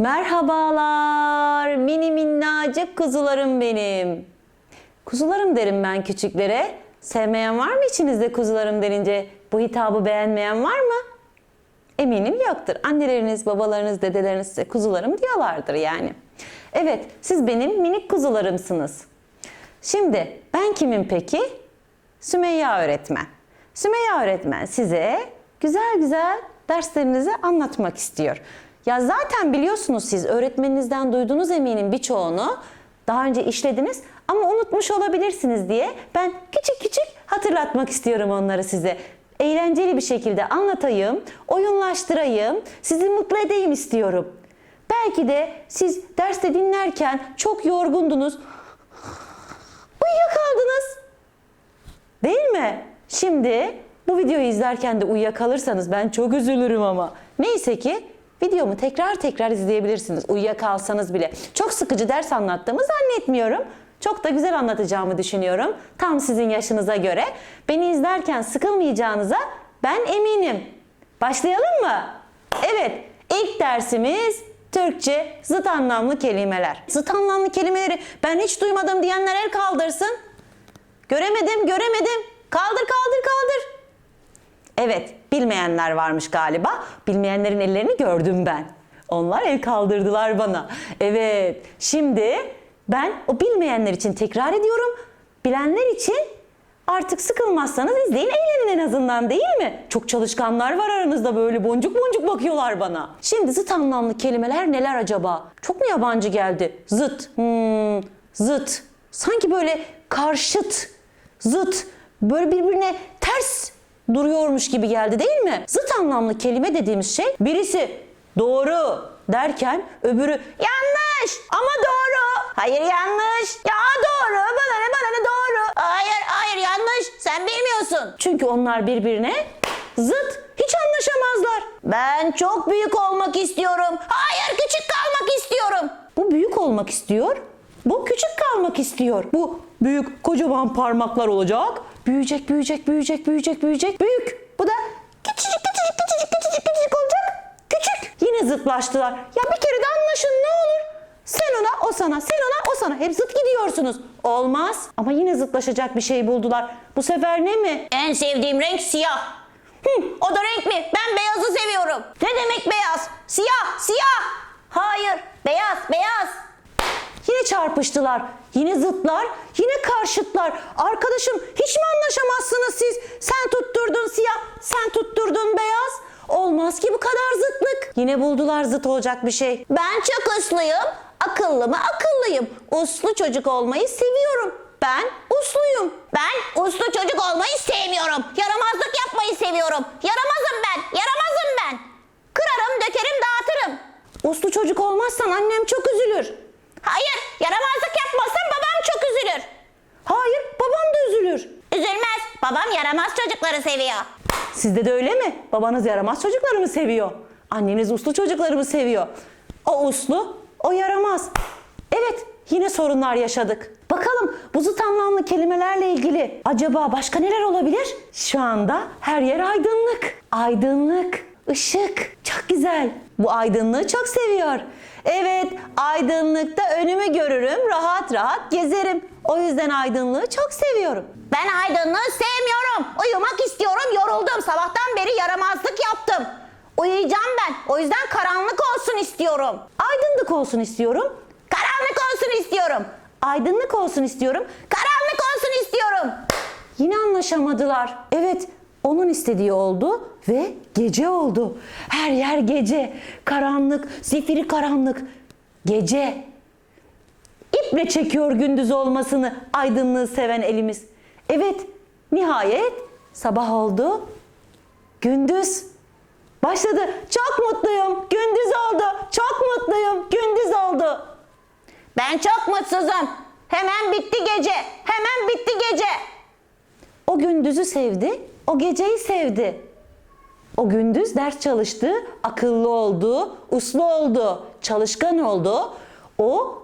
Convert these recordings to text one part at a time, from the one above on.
Merhabalar mini minnacık kuzularım benim. Kuzularım derim ben küçüklere. Sevmeyen var mı içinizde kuzularım denince bu hitabı beğenmeyen var mı? Eminim yoktur. Anneleriniz, babalarınız, dedeleriniz size kuzularım diyorlardır yani. Evet, siz benim minik kuzularımsınız. Şimdi ben kimim peki? Sümeyya öğretmen. Sümeyya öğretmen size güzel güzel derslerinizi anlatmak istiyor. Ya zaten biliyorsunuz siz öğretmeninizden duyduğunuz eminim birçoğunu daha önce işlediniz ama unutmuş olabilirsiniz diye ben küçük küçük hatırlatmak istiyorum onları size. Eğlenceli bir şekilde anlatayım, oyunlaştırayım, sizi mutlu edeyim istiyorum. Belki de siz derste dinlerken çok yorgundunuz, uyuyakaldınız. Değil mi? Şimdi bu videoyu izlerken de uyuyakalırsanız ben çok üzülürüm ama. Neyse ki videomu tekrar tekrar izleyebilirsiniz uyuyakalsanız bile. Çok sıkıcı ders anlattığımı zannetmiyorum. Çok da güzel anlatacağımı düşünüyorum. Tam sizin yaşınıza göre. Beni izlerken sıkılmayacağınıza ben eminim. Başlayalım mı? Evet, ilk dersimiz Türkçe zıt anlamlı kelimeler. Zıt anlamlı kelimeleri ben hiç duymadım diyenler el kaldırsın. Göremedim, göremedim. Kaldır, kaldır, kaldır. Evet, bilmeyenler varmış galiba. Bilmeyenlerin ellerini gördüm ben. Onlar el kaldırdılar bana. Evet, şimdi ben o bilmeyenler için tekrar ediyorum. Bilenler için artık sıkılmazsanız izleyin, eğlenin en azından değil mi? Çok çalışkanlar var aranızda böyle boncuk boncuk bakıyorlar bana. Şimdi zıt anlamlı kelimeler neler acaba? Çok mu yabancı geldi? Zıt, hmm, zıt. Sanki böyle karşıt, zıt, böyle birbirine ters duruyormuş gibi geldi değil mi? Zıt anlamlı kelime dediğimiz şey birisi doğru derken öbürü yanlış ama doğru. Hayır yanlış. Ya doğru. Bana ne bana ne doğru. Hayır hayır yanlış. Sen bilmiyorsun. Çünkü onlar birbirine zıt. Hiç anlaşamazlar. Ben çok büyük olmak istiyorum. Hayır küçük kalmak istiyorum. Bu büyük olmak istiyor. Bu küçük kalmak istiyor. Bu büyük kocaman parmaklar olacak. Büyüyecek, büyüyecek, büyüyecek, büyüyecek, büyüyecek. Büyük. Bu da küçücük, küçücük, küçücük, küçücük, küçücük olacak. Küçük. Yine zıtlaştılar. Ya bir kere de anlaşın ne olur. Sen ona, o sana, sen ona, o sana. Hep zıt gidiyorsunuz. Olmaz. Ama yine zıtlaşacak bir şey buldular. Bu sefer ne mi? En sevdiğim renk siyah. Hı, o da renk mi? Ben beyazı seviyorum. Ne demek beyaz? Siyah, siyah. Hayır, beyaz, beyaz. Yine çarpıştılar. Yine zıtlar, yine karşıtlar. Arkadaşım hiç mi anlaşamazsınız siz? Sen tutturdun siyah, sen tutturdun beyaz. Olmaz ki bu kadar zıtlık. Yine buldular zıt olacak bir şey. Ben çok usluyum. Akıllı mı akıllıyım. Uslu çocuk olmayı seviyorum. Ben usluyum. Ben uslu çocuk olmayı sevmiyorum. Yaramazlık yapmayı seviyorum. Yaramazım ben. Yaramazım ben. Kırarım, dökerim, dağıtırım. Uslu çocuk olmazsan annem çok üzülür. Hayır, yaramazlık yapmazsam babam çok üzülür. Hayır, babam da üzülür. Üzülmez. Babam yaramaz çocukları seviyor. Sizde de öyle mi? Babanız yaramaz çocukları mı seviyor? Anneniz uslu çocukları mı seviyor? O uslu, o yaramaz. Evet, yine sorunlar yaşadık. Bakalım bu zıt anlamlı kelimelerle ilgili acaba başka neler olabilir? Şu anda her yer aydınlık. Aydınlık, ışık. Çok güzel. Bu aydınlığı çok seviyor. Evet, aydınlıkta önümü görürüm, rahat rahat gezerim. O yüzden aydınlığı çok seviyorum. Ben aydınlığı sevmiyorum. Uyumak istiyorum. Yoruldum. Sabahtan beri yaramazlık yaptım. Uyuyacağım ben. O yüzden karanlık olsun istiyorum. Aydınlık olsun istiyorum. Karanlık olsun istiyorum. Aydınlık olsun istiyorum. Karanlık olsun istiyorum. Yine anlaşamadılar. Evet, onun istediği oldu ve gece oldu. Her yer gece. Karanlık, zifiri karanlık. Gece. İple çekiyor gündüz olmasını aydınlığı seven elimiz. Evet, nihayet sabah oldu. Gündüz. Başladı. Çok mutluyum. Gündüz oldu. Çok mutluyum. Gündüz oldu. Ben çok mutsuzum. Hemen bitti gece. Hemen bitti gece. O gündüzü sevdi, o geceyi sevdi. O gündüz ders çalıştı, akıllı oldu, uslu oldu, çalışkan oldu. O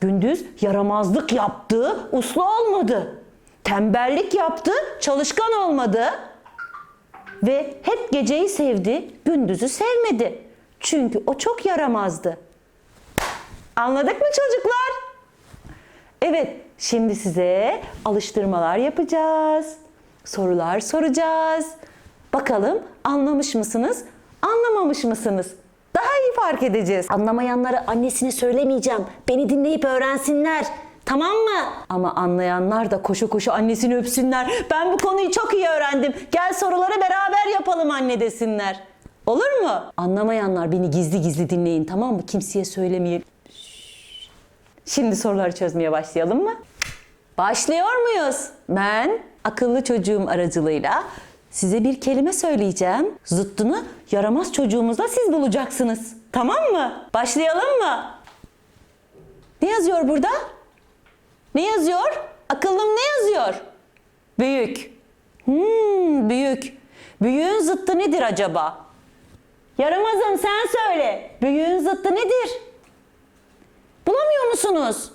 gündüz yaramazlık yaptı, uslu olmadı. Tembellik yaptı, çalışkan olmadı. Ve hep geceyi sevdi, gündüzü sevmedi. Çünkü o çok yaramazdı. Anladık mı çocuklar? Evet, şimdi size alıştırmalar yapacağız. Sorular soracağız. Bakalım anlamış mısınız, anlamamış mısınız? Daha iyi fark edeceğiz. Anlamayanlara annesine söylemeyeceğim. Beni dinleyip öğrensinler. Tamam mı? Ama anlayanlar da koşu koşu annesini öpsünler. Ben bu konuyu çok iyi öğrendim. Gel soruları beraber yapalım anne desinler. Olur mu? Anlamayanlar beni gizli gizli dinleyin tamam mı? Kimseye söylemeyin. Şimdi soruları çözmeye başlayalım mı? Başlıyor muyuz? Ben akıllı çocuğum aracılığıyla size bir kelime söyleyeceğim. Zıttını yaramaz çocuğumuzla siz bulacaksınız. Tamam mı? Başlayalım mı? Ne yazıyor burada? Ne yazıyor? Akıllım ne yazıyor? Büyük. Hmm, büyük. Büyüğün zıttı nedir acaba? Yaramazım sen söyle. Büyüğün zıttı nedir? Bulamıyor musunuz?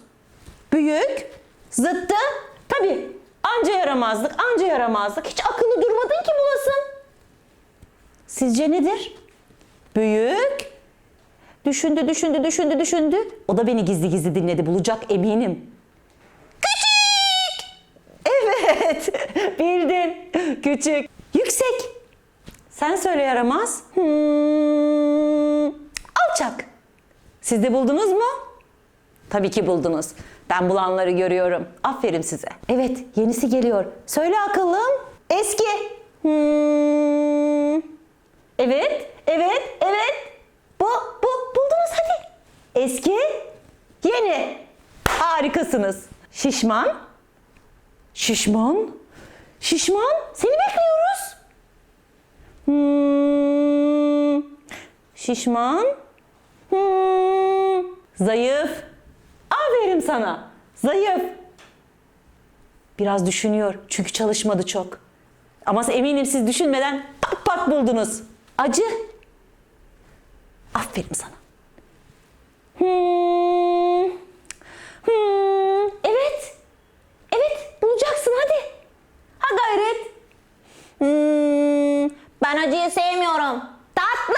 Büyük, zıttı, tabii anca yaramazlık, anca yaramazlık. Hiç akıllı durmadın ki bulasın. Sizce nedir? Büyük, düşündü, düşündü, düşündü, düşündü. O da beni gizli gizli dinledi, bulacak eminim. Evet, bildin. Küçük. Yüksek. Sen söyle yaramaz. Hmm, alçak. Siz de buldunuz mu? Tabii ki buldunuz. Ben bulanları görüyorum. Aferin size. Evet, yenisi geliyor. Söyle akıllım. Eski. Hmm. Evet, evet, evet. Bu, bu, buldunuz hadi. Eski, yeni. Harikasınız. Şişman, Şişman? Şişman? Seni bekliyoruz. Hmm. Şişman? Hmm. Zayıf. Aferin sana. Zayıf. Biraz düşünüyor çünkü çalışmadı çok. Ama eminim siz düşünmeden pat pat buldunuz. Acı. Aferin sana. Hmm. Hmm. Evet. Evet bulacaksın hadi. Ha gayret. Hmm, ben acıyı sevmiyorum. Tatlı.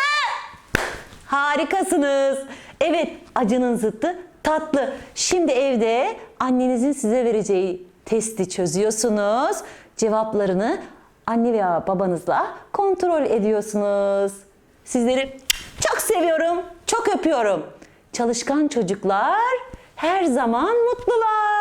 Harikasınız. Evet acının zıttı tatlı. Şimdi evde annenizin size vereceği testi çözüyorsunuz. Cevaplarını anne veya babanızla kontrol ediyorsunuz. Sizleri çok seviyorum, çok öpüyorum. Çalışkan çocuklar her zaman mutlular.